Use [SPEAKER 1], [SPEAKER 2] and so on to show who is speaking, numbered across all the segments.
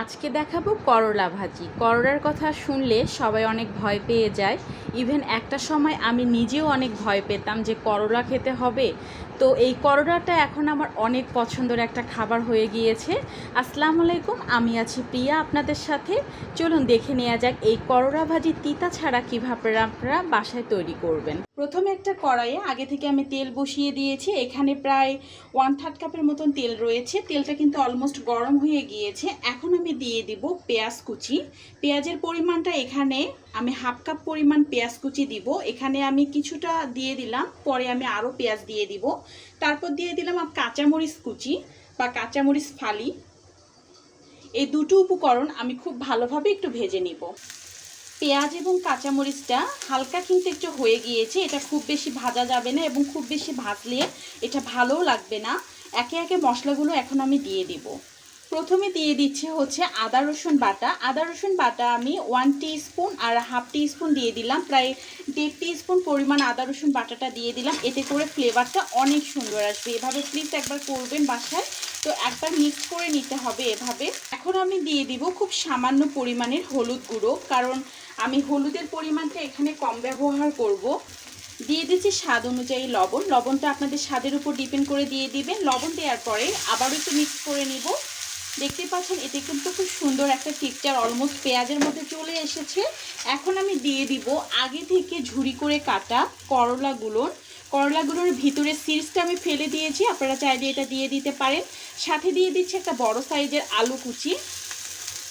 [SPEAKER 1] আজকে দেখাবো করলা ভাজি। করলার কথা শুনলে সবাই অনেক ভয় পেয়ে যায়। ইভেন একটা সময় আমি নিজেও অনেক ভয় পেতাম যে করলা খেতে হবে। তো এই করলাটা এখন আমার অনেক পছন্দের একটা খাবার হয়ে গিয়েছে। আসসালামু আলাইকুম, আমি আছি প্রিয়া আপনাদের সাথে। চলুন দেখে নেওয়া যাক এই করলা ভাজি তিতা ছাড়া কীভাবে আপনারা বাসায় তৈরি করবেন। প্রথমে একটা কড়াইয়ে আগে থেকে আমি তেল বসিয়ে দিয়েছি। এখানে প্রায় ওয়ান থার্ড কাপের মতন তেল রয়েছে। তেলটা কিন্তু অলমোস্ট গরম হয়ে গিয়েছে। এখন দিয়ে দিব পেঁয়াজ কুচি। পেঁয়াজের পরিমাণটা এখানে আমি হাফ কাপ পরিমাণ পেঁয়াজ কুচি দিব। এখানে আমি কিছুটা দিয়ে দিলাম, পরে আমি আরও পেঁয়াজ দিয়ে দিব। তারপর দিয়ে দিলাম কাঁচামরিচ কুচি বা কাঁচামরিচ ফালি। এই দুটো উপকরণ আমি খুব ভালোভাবে একটু ভেজে নিব। পেঁয়াজ এবং কাঁচামরিচটা হালকা কিন্তু একটু হয়ে গিয়েছে, এটা খুব বেশি ভাজা যাবে না এবং খুব বেশি ভাজলে এটা ভালোও লাগবে না। একে একে মশলাগুলো এখন আমি দিয়ে দিব। প্রথমে দিয়ে দিচ্ছে হচ্ছে আদা, রসুন বাটা। আদা, রসুন বাটা আমি ওয়ান স্পুন আর হাফ স্পুন দিয়ে দিলাম। প্রায় দেড় স্পুন পরিমাণ আদা, রসুন বাটাটা দিয়ে দিলাম। এতে করে ফ্লেভারটা অনেক সুন্দর আসবে। এভাবে প্লিজ একবার করবেন বাসায়। তো একবার মিক্স করে নিতে হবে এভাবে। এখন আমি দিয়ে দিব খুব সামান্য পরিমাণের হলুদ গুঁড়ো। কারণ আমি হলুদের পরিমাণটা এখানে কম ব্যবহার করব। দিয়ে দিচ্ছি স্বাদ অনুযায়ী লবণ। লবণটা আপনাদের স্বাদের উপর ডিপেন্ড করে দিয়ে দিবেন। লবণ দেওয়ার পরে আবারও একটু মিক্স করে নিব। দেখতে পাচ্ছেন, এতে কিন্তু খুব সুন্দর একটা টেক্সচার অলমোস্ট পেঁয়াজের মধ্যে চলে এসেছে। এখন আমি দিয়ে দিব আগে থেকে ঝুড়ি করে কাটা করলাগুলোর। করলাগুলোর ভিতরে সিরিজটা আমি ফেলে দিয়েছি, আপনারা চাইলে এটা দিয়ে দিতে পারেন। সাথে দিয়ে দিচ্ছি একটা বড় সাইজের আলু কুচি।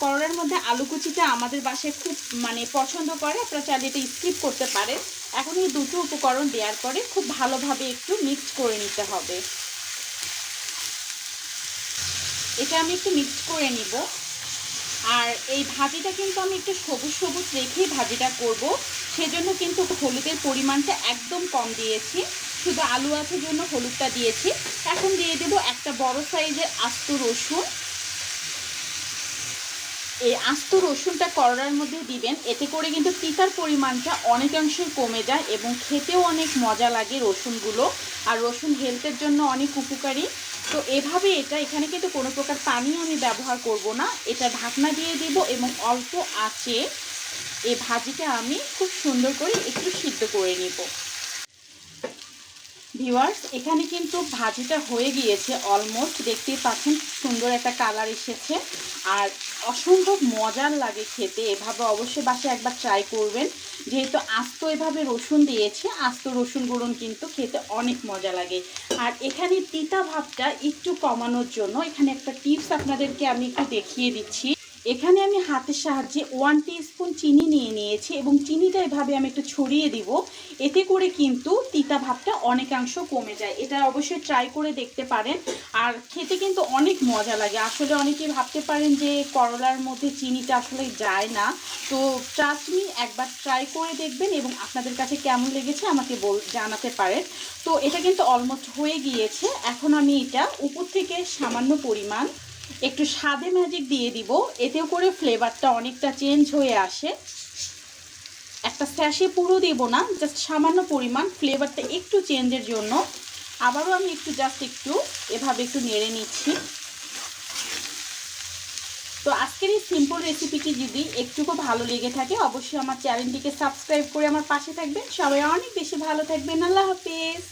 [SPEAKER 1] করলার মধ্যে আলু কুচিটা আমাদের বাসায় খুব মানে পছন্দ করে, আপনারা চাইলে এটা স্কিপ করতে পারেন। এখন এই দুটো উপকরণ দেওয়ার পরে খুব ভালোভাবে একটু মিক্স করে নিতে হবে। এটা আমি একটু মিক্স করে নিব। আর এই ভাজিটা কিন্তু আমি একটু সবুজ সবুজ রেখেই ভাজিটা করব। সেজন্য কিন্তু হলুদের পরিমাণটা একদম কম দিয়েছি। শুধু আলু আছে জন্য হলুদটা দিয়েছি। এখন দিয়ে দেব একটা বড় সাইজের আস্ত রসুন। এই আস্ত রসুনটা করলার মধ্যে দিবেন। এতে করে কিন্তু তিতার পরিমাণটা অনেকাংশই কমে যায় এবং খেতেও অনেক মজা লাগে রসুনগুলো। আর রসুন হেলথের জন্য অনেক উপকারী। তো এভাবে এটা এখানে কিন্তু কোনো প্রকার পানি আমি ব্যবহার করব না। এটা ঢাকনা দিয়ে দিব এবং অল্প আঁচে এই ভাজিটা আমি খুব সুন্দর করে একটু সিদ্ধ করে নিব। ভিউয়ার্স, এখানে কিন্তু ভাজিটা হয়ে গিয়েছে অলমোস্ট দেখতেই পাচ্ছেন সুন্দর একটা কালার এসেছে। আর অসম্ভব মজার লাগে খেতে, এভাবে অবশ্যই বাসায় একবার ট্রাই করবেন। যেহেতু আস্ত এভাবে রসুন দিয়েছে, আস্ত রসুন গুঁড়ন কিন্তু খেতে অনেক মজা লাগে। আর এখানে তিতা ভাবটা একটু কমানোর জন্য এখানে একটা টিপস আপনাদেরকে আমি একটু দেখিয়ে দিচ্ছি। এখানে আমি হাতের সাহায্যে ওয়ান স্পুন চিনি নিয়ে নিয়েছি এবং চিনিটা এভাবে আমি একটু ছড়িয়ে দিব। এতে করে কিন্তু তিতা ভাবটা অনেকাংশ কমে যায়। এটা অবশ্যই ট্রাই করে দেখতে পারেন। আর খেতে কিন্তু অনেক মজা লাগে। আসলে অনেকে ভাবতে পারেন যে করলার মধ্যে চিনিটা আসলে যায় না। তো ট্রাস্ট একবার ট্রাই করে দেখবেন এবং আপনাদের কাছে কেমন লেগেছে আমাকে বল, জানাতে পারেন। তো এটা কিন্তু অলমোস্ট হয়ে গিয়েছে। এখন আমি এটা উপর থেকে সামান্য পরিমাণ একটু স্বাদে ম্যাজিক দিয়ে দিব। এতেও করে ফ্লেভারটা অনেকটা চেঞ্জ হয়ে আসে। একটা স্যাশে পুরো দেব না জাস্ট সামান্য পরিমাণ ফ্লেভারটা একটু চেঞ্জের জন্য। আবারও আমি একটু জাস্ট একটু এভাবে একটু নেড়ে নিচ্ছি। তো আজকের এই সিম্পল রেসিপিটি যদি একটুকু ভালো লেগে থাকে, অবশ্যই আমার চ্যানেলটিকে সাবস্ক্রাইব করে আমার পাশে থাকবেন। সবাই অনেক বেশি ভালো থাকবেন। আল্লাহ হাফিজ।